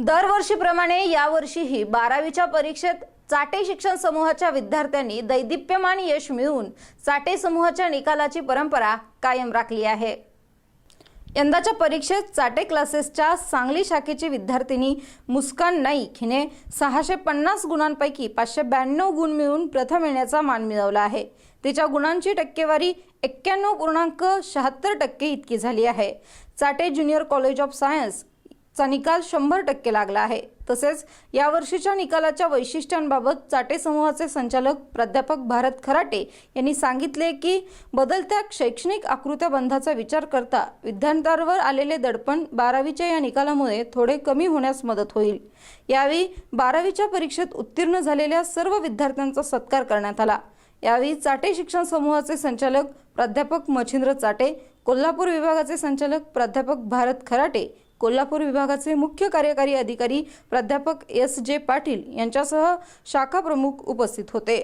दरवर्षीप्रमाणे यावर्षीही बारावीच्या परीक्षेत चाटे शिक्षण समूहाच्या विद्यार्थ्यांनी दैदिप्यमान यश मिळवून चाटे समूहाच्या निकालाची परंपरा कायम राखली आहे. यंदाच्या परीक्षेत चाटे क्लासेसच्या सांगली शाखेची विद्यार्थिनी मुस्कान नाईक हिने सहाशे पन्नास गुणांपैकी पाचशे ब्याण्णव गुण मिळवून प्रथम येण्याचा मान मिळवला आहे. तिच्या गुणांची टक्केवारी एक्क्याण्णव पूर्णांक शहात्तर टक्के इतकी झाली आहे. Chate junior college of science चा निकाल शंभर टक्के लागला आहे. तसेच यावर्षीच्या निकालाच्या वैशिष्ट्यांबाबत चाटे समूहाचे संचालक प्राध्यापक भारत खराटे यांनी सांगितले की बदलत्या शैक्षणिक आकृत्या बंधाचा विचार करता विद्यार्थ्यांवर आलेले दडपण बारावीच्या या निकालामुळे थोडे कमी होण्यास मदत होईल. यावेळी बारावीच्या परीक्षेत उत्तीर्ण झालेल्या सर्व विद्यार्थ्यांचा सत्कार करण्यात आला. यावेळी चाटे शिक्षण समूहाचे संचालक प्राध्यापक मच्छिंद्र चाटे कोल्हापूर विभागाचे संचालक प्राध्यापक भारत खराटे कोल्हापूर विभागाचे मुख्य कार्यकारी अधिकारी प्राध्यापक एस जे पाटील यांच्यासह शाखा प्रमुख उपस्थित होते.